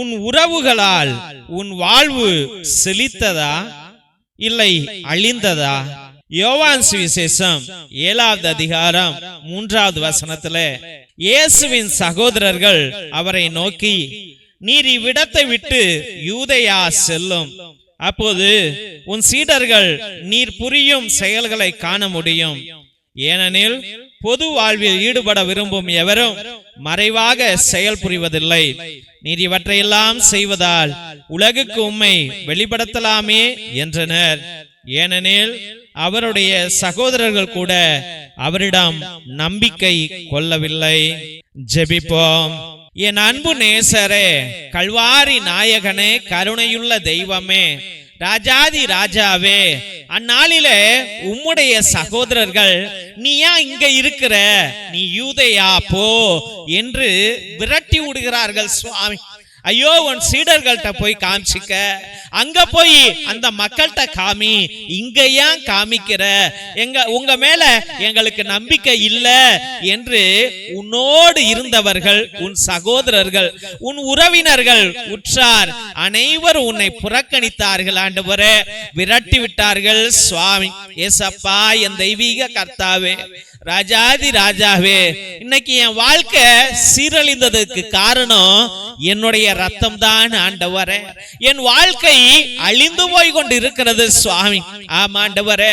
உன் உறவுகளால் உன் வாழ்வு செழித்ததா? இல்லை அழிந்ததா? யோவான் சுவிசேஷம் ஏழாவது அதிகாரம் மூன்றாவது வசனத்துல இயேசுவின் சகோதரர்கள் அவரை நோக்கி நீர் இவ்விடத்தை விட்டு யூதையா செல்லும். அப்போது உன் சீடர்கள் நீர் புரியும் செயல்களை காண முடியும். ஏனெனில் பொது வாழ்வில் ஈடுபட விரும்பும் எவரும் மறைவாக செயல் புரிவதில்லை. நீர் இவற்றையெல்லாம் செய்வதால் உலகுக்கு உம்மை வெளிப்படுத்தலாமே என்றனர். ஏனெனில் அவருடைய சகோதரர்கள் கூட அவரிடம் நம்பிக்கை கொள்ளவில்லை. ஜெபிப்போம். என் அன்பு நேசரே கல்வாரி நாயகனே கருணையுள்ள தெய்வமே ராஜாதி ராஜாவே அந்நாளில உம்முடைய சகோதரர்கள் நீ ஏன் இங்க இருக்கிற? நீ யூதையா போ என்று விரட்டி விடுகிறார்கள் சுவாமி. ஐயோ உன் சீடர்கள்ட்ட போய் காமிச்சிக்க. அங்க போய் அந்த மக்கள்கிட்ட காமி. இங்க ஏன் காமிக்கிற? எங்க உங்க மேல எங்களுக்கு நம்பிக்கை இல்ல என்று உன்னோடு இருந்தவர்கள் உன் சகோதரர்கள் உன் உறவினர்கள் உற்றார். அனைவரும் உன்னை புறக்கணித்தார்கள் ஆண்டவரே. விரட்டி விட்டார்கள் சுவாமி. ஏசப்பா என் தெய்வீக கர்த்தாவே. ராஜாதி ராஜாவே இன்னைக்கு என் வாழ்க்கை சீரழிந்ததுக்கு காரணம் என்னுடைய ரத்தம் தான் ஆண்டவரே. என் வாழ்க்கை அழிந்து போய் கொண்டு இருக்கிறது சுவாமி. ஆமா ஆண்டவரே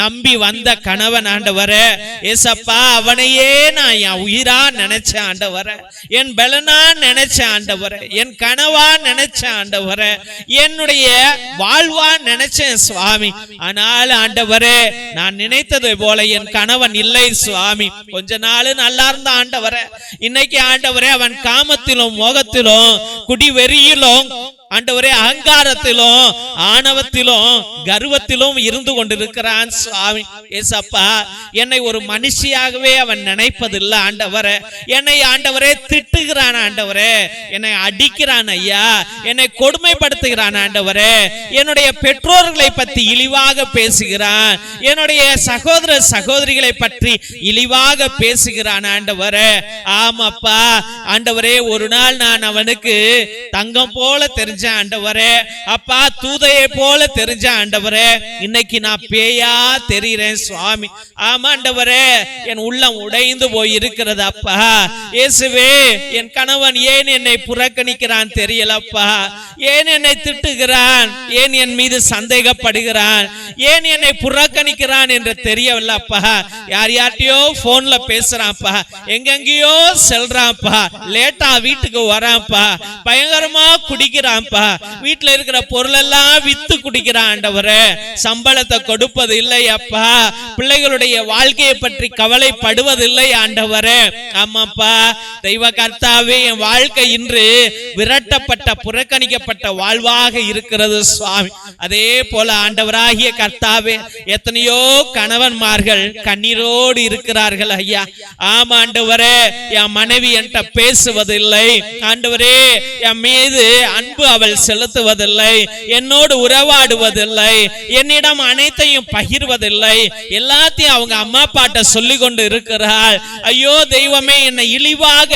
நம்பி வந்த கணவன் ஆண்டவரே ஏசப்பா அவனையே நான் என் உயிரா நினைச்சேன் ஆண்டவரே. என் பலனா நினைச்சேன் ஆண்டவரே. என் கனவா நினைச்சேன் ஆண்டவரே. என்னுடைய வாழ்வா நினைச்சேன் சுவாமி. ஆனால் ஆண்டவரே நான் நினைத்தது போல என் கணவன் இல்லை சுவாமி. கொஞ்ச நாள் நல்லா இருந்த ஆண்டவரே. இன்னைக்கு ஆண்டவரே அவன் காமத்திலும் மோகத்திலும் குடி வெறியிலும் ஆண்டவரே அகங்காரத்திலும் ஆணவத்திலும் கர்வத்திலும் இருந்து கொண்டிருக்கிறான் சுவாமி. ஏசப்பா என்னை ஒரு மனுஷியாகவே அவன் நினைப்பதில்லை ஆண்டவரே. என்னை ஆண்டவரே திட்டுகிறான் ஆண்டவரே. என்னை அடிக்கிறான் ஐயா. என்னை கொடுமைப்படுத்துகிறான் ஆண்டவரே. என்னுடைய பெற்றோர்களை பற்றி இழிவாக பேசுகிறான். என்னுடைய சகோதர சகோதரிகளை பற்றி இழிவாக பேசுகிறான் ஆண்டவரே. ஆமாப்பா ஆண்டவரே ஒரு நாள் நான் அவனுக்கு தங்கம் போல தெரிஞ்ச ஆண்டவரே. அப்பா தூதையை போல தெரிஞ்ச ஆண்டவரே. இன்னைக்கு நான் பேயா தெரிகிறேன் சுவாமி. ஆமா ஆண்டவரே. என் உள்ளம் உடைந்து போய் இருக்கிறது அப்பா. இயேசுவே என் கணவன் ஏன் என்னை புறக்கணிக்கிறான் தெரியலப்பா ஏன் என்னை திட்டுகிறான்? ஏன் என் மீது சந்தேகப்படுகிறான்? ஏன் என்னை புறக்கணிக்கிறான் என்று தெரியவில்லப்பா யார் யார்ட்டையோ போன்ல பேசுறான்ப்பா எங்கெங்கேயோ செல்றான்ப்பா லேட்டா வீட்டுக்கு வரான்ப்பா பயங்கரமா குடிக்கிறான்ப்பா இல்லப்பா வீட்டுல இருக்கிற பொருள் எல்லாம் வித்து குடிக்கிற ஆண்டவரே சம்பளத்தை கொடுப்பது இல்லை அப்பா. பிள்ளைகளுடைய வாழ்க்கையை பற்றி கவலைப்படுவதில்லை ஆண்டவரே. ஆமாப்பா தெய்வ கர்த்தாவே என் வாழ்க்கை இன்று விரட்டப்பட்ட புறக்கணிக்கப்பட்ட வாழ்வாக இருக்கிறது சுவாமி. அதே போல ஆண்டவராகிய கர்த்தாவே எத்தனையோ கணவன்மார்கள் கண்ணீரோடு இருக்கிறார்கள் ஐயா. ஆமா ஆண்டவரே என் மனைவி என்கிட்ட பேசுவதில்லை. ஆண்டவரே என் மீது அன்பு அவள் செலுத்துவதில்லை. என்னோடு உறவாடுவதில்லை. என்னிடம் அனைத்தையும் பகிர்வதில்லை. எல்லாத்தையும் அவங்க அம்மா அப்பாட்ட சொல்லி கொண்டு இருக்கிறாள். ஐயோ தெய்வமே என்னை இழிவாக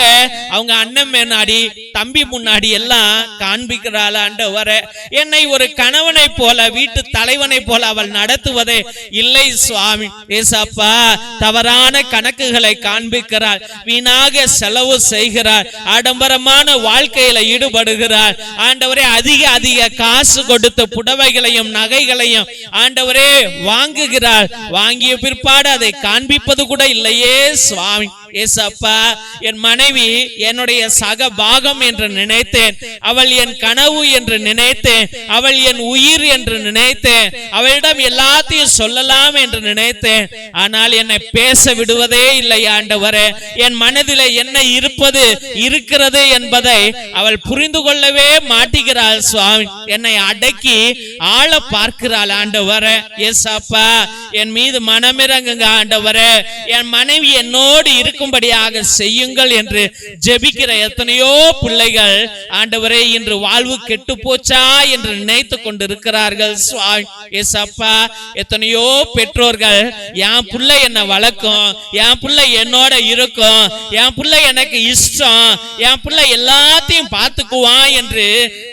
அவங்க அண்ணன் முன்னாடி தம்பி முன்னாடி எல்லாம் காண்பிக்கிறாள் ஆண்டவரே. என்னை ஒரு கணவனை போல வீட்டு தலைவனை போல அவள் நடத்துவதே இல்லை சுவாமி. ஏசாப்பா தவறான கணக்குகளை காண்பிக்கிறாள். வீணாக செலவு செய்கிறார் ஆடம்பரமான வாழ்க்கையில ஈடுபடுகிறார் ஆண்டவரே அதிக அதிக காசு கொடுத்து புடவைகளையும் நகைகளையும் ஆண்டவரே வாங்குகிறார். வாங்கிய பிற்பாடு அதை காண்பிப்பது கூட இல்லையே சுவாமி. ஏசப்பா என் மனைவி என்னுடைய சக பாகம் என்று நினைத்தேன். அவள் என் கனவு என்று நினைத்தேன். அவள் என் உயிர் என்று நினைத்தேன். அவளிடம் எல்லாத்தையும் சொல்லலாம் என்று நினைத்தேன். ஆனால் என்னை பேச விடுவதே இல்லை ஆண்டவரே. என் மனதில் என்ன இருப்பது இருக்கிறது என்பதை அவள் புரிந்து கொள்ளவே மாட்டுகிறாள் சுவாமி. என்னை அடக்கி ஆள பார்க்கிறாள் ஆண்டவர. ஏசப்பா என் மீது மனமிறங்குங்க ஆண்டவர. என் மனைவி என்னோடு இருக்க இருக்கும்படியாக செய்யுங்கள் என்று ஜெபிக்கிற எத்தனையோ பிள்ளைகள் ஆண்டவரே இன்று வாழ்வு கெட்டு போச்சா என்று நினைத்து கொண்டிருக்கிறார்கள். ஏசப்பா எத்தனையோ பெற்றோர்கள் என் பிள்ளை என்ன வளர்க்கும் என் பிள்ளை என்னோட இருக்கும் என் பிள்ளை எனக்கு இஷ்டம் என் பிள்ளை எல்லாத்தையும் பார்த்துக்குவான் என்று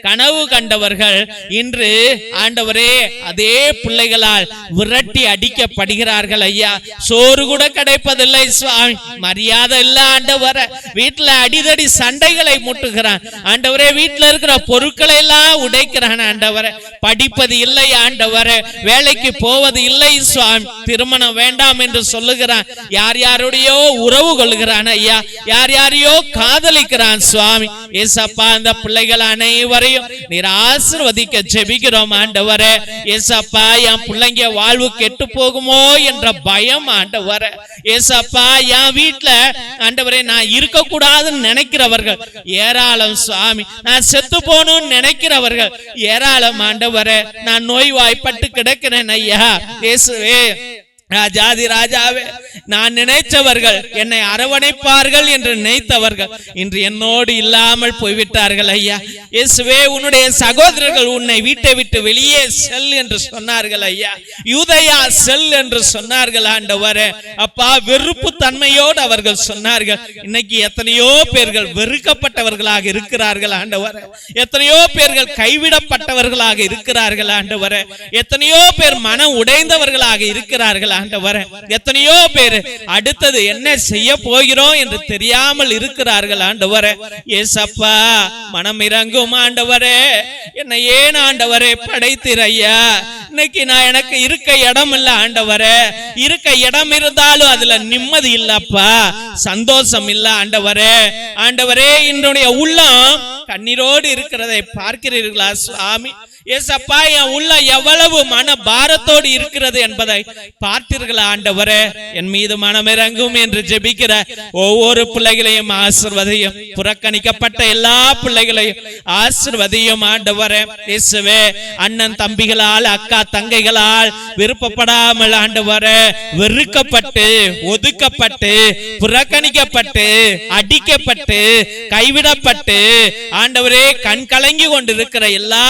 கனவு கண்டவர்கள் இன்று ஆண்டவரே அதே பிள்ளைகளால் விரட்டி அடிக்கப்படுகிறார்கள் ஐயா. சோறு கூட கிடைப்பதில்லை சுவாமி. மரியாதை இல்ல ஆண்டவர. வீட்டுல அடிதடி சண்டைகளை முட்டுகிறான். ஆண்டவரே வீட்டுல இருக்கிற பொருட்களை எல்லாம் உடைக்கிறான் ஆண்டவர. படிப்பது இல்லை ஆண்டவர. வேலைக்கு போவது இல்லை சுவாமி. திருமணம் வேண்டாம் என்று சொல்லுகிறான். யார் யாருடையோ உறவு கொள்கிறான் ஐயா. யார் யாரையோ காதலிக்கிறான் சுவாமி. ஏசப்பா அந்த பிள்ளைகள் அனைவரையும் நீர் ஆசிர்வதிக்க ஜெபிக்கிறோம் ஆண்டவர. ஏசப்பா என் பிள்ளைங்க வாழ்வு கெட்டு போகுமோ என்ற பயம் ஆண்டவர. ஏசப்பா என் வீட்டுல ஆண்டவரே நான் இருக்க கூடாதுன்னு நினைக்கிறவர்கள். ஏராளம் சுவாமி நான் செத்து போகணும்னு நினைக்கிறவர்கள். ஏராளம் ஆண்டவரே நான் நோய்வாய்ப்பட்டு கிடக்கிறேன் ஐயா. இயேசுவே ராஜாதி ராஜாவே நான் நினைத்தவர்கள் என்னை அரவணைப்பார்கள் என்று நினைத்தவர்கள். இன்று என்னோடு இல்லாமல் போய்விட்டார்கள் ஐயா. இயேசுவே உன்னுடைய சகோதரர்கள் உன்னை வீட்டை விட்டு வெளியே செல் என்று சொன்னார்கள் ஐயா. யூதயா செல் என்று சொன்னார்கள் ஆண்டவரே. அப்பா வெறுப்பு தன்மையோடு அவர்கள் சொன்னார்கள். இன்னைக்கு எத்தனையோ பேர்கள் வெறுக்கப்பட்டவர்களாக இருக்கிறார்கள் ஆண்டவரே. எத்தனையோ பேர்கள் கைவிடப்பட்டவர்களாக இருக்கிறார்கள் ஆண்டவரே. எத்தனையோ பேர் மனம் உடைந்தவர்களாக இருக்கிறார்கள் ஆண்டவரே. எத்தனையோ பேர் அடுத்தது என்ன செய்ய போகிறோம் என்று தெரியாமல் இருக்கிறார்கள் ஆண்டவரே. ஏசப்பா மனம் இறங்கும் ஆண்டவரே. என்னை ஏன் ஆண்டவரே படைத்தீர் ஐயா? இன்னைக்கு நான் எனக்கு இருக்க இடம் இல்ல ஆண்டவரே. இருக்க இடம் இருந்தாலும் அதுல நிம்மதி இல்லப்பா. சந்தோஷம் இல்ல ஆண்டவரே. ஆண்டவரே என்னுடைய உள்ளம் கண்ணீரோடு இருக்கிறதை பார்க்கிறீர்களா சுவாமி? ஏசப்பா என் உள்ள எவ்வளவு மன பாரத்தோடு இருக்கிறது என்பதை பார்த்தீர்களா ஆண்டவரே? என் மீது மனம் இறங்கும் என்று ஜெபிக்கிற ஒவ்வொரு பிள்ளைகளையும் ஆசிர்வதையும் புறக்கணிக்கப்பட்ட எல்லா பிள்ளைகளையும் ஆசிர்வதையும் ஆண்டவரே. இயேசுவே அண்ணன் தம்பிகளால் அக்கா தங்கைகளால் விருப்பப்படாமல் ஆண்டவரே வெறுக்கப்பட்டு ஒதுக்கப்பட்டு புறக்கணிக்கப்பட்டு அடிக்கப்பட்டு கைவிடப்பட்டு ஆண்டவரே கண் கலங்கி கொண்டிருக்கிற எல்லா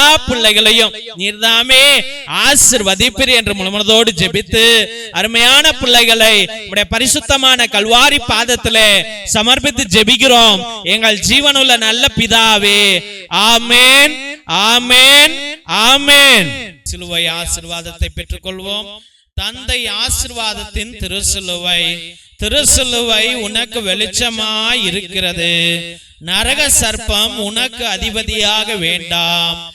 பிள்ளைகளையும் நீர்தாமே. ஆசிர்வதிப்பீர் என்று முழுமனதோடு ஜெபித்து அருமையான பிள்ளைகளை உடைய பரிசுத்தமான கல்வாரி பாதத்திலே சமர்ப்பித்து ஜெபிக்கிறோம். எங்கள் ஜீவனுள்ள நல்ல பிதாவே. ஆமேன். ஆமேன். ஆமேன். சிலுவை ஆசிர்வாதத்தை பெற்றுக்கொள்வோம். தந்தை ஆசிர்வாதத்தின் திருசிலுவை திருசிலுவை உனக்கு வெளிச்சமாய் இருக்கிறது. நரக சர்ப்பம் உனக்கு அதிபதியாக வேண்டாம்.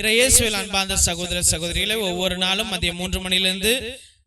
இறையேசுவில் அன்பார்ந்த சகோதர சகோதரிகளை ஒவ்வொரு நாளும் மதியம் மூன்று மணியிலிருந்து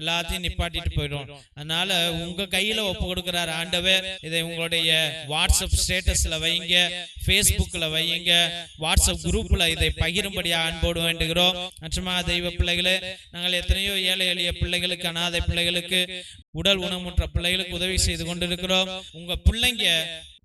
எல்லாத்தையும் நிப்பாட்டிட்டு போயிடும். அதனால உங்க கையில ஒப்பு கொடுக்கிறார் ஆண்டவர். இதை உங்களுடைய வாட்ஸ்அப் ஸ்டேட்டஸ்ல வைங்க ஃபேஸ்புக்கில் வைங்க வாட்ஸ்அப் குரூப்ல இதை பகிரும்படியா அன்போடு வேண்டுகிறோம். மற்றமா தெய்வ பிள்ளைகளே நாங்கள் எத்தனையோ ஏழை எளிய பிள்ளைகளுக்கு அனாதை பிள்ளைகளுக்கு உடல் உணமுற்ற பிள்ளைகளுக்கு உதவி செய்து கொண்டிருக்கிறோம். உங்க பிள்ளைங்க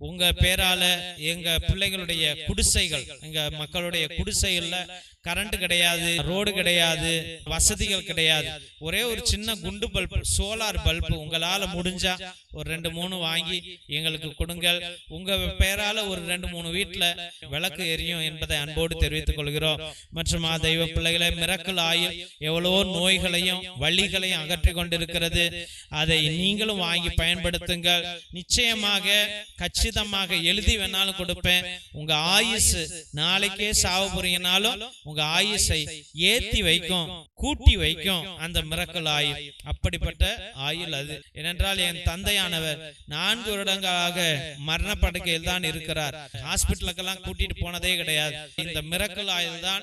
உங்க பேரால எங்க பிள்ளைகளுடைய குடிசைகள் எங்க மக்களுடைய குடிசைகள்ல கரண்ட் கிடையாது ரோடு கிடையாது வசதிகள் கிடையாது. ஒரே ஒரு சின்ன குண்டு பல்ப் சோலார் பல்ப் உங்களால முடிஞ்சா ஒரு ரெண்டு மூணு வாங்கி எங்களுக்கு கொடுங்கள். உங்க பேரால ஒரு ரெண்டு மூணு வீட்டுல விளக்கு எரியும் என்பதை அன்போடு தெரிவித்துக் கொள்கிறோம் மற்றும் ஆ தெய்வ பிள்ளைகளை மிரக்கல் ஆயில் எவ்வளவோ நோய்களையும் வழிகளையும் அகற்றி கொண்டிருக்கிறது. அதை நீங்களும் வாங்கி பயன்படுத்துங்கள். நிச்சயமாக கச்சிதமாக எழுதி வேணாலும் கொடுப்பேன். உங்க ஆயுசு நாளைக்கே சாவு போறீங்கனாலும் உங்க ஆயுசை ஏத்தி வைக்கும் கூட்டி வைக்கும் அந்த மிரக்கல் ஆயுள். அப்படிப்பட்ட ஆயுள் அது. ஏனென்றால் என் தந்தையானவர் நான்கு வருடங்களாக மரண படுக்கையில் தான் இருக்கிறார் ஹாஸ்பிட்டலுக்கெல்லாம் கூட்டிட்டு போனதே கிடையாது. இந்த மிரக்கல் ஆயுள் தான்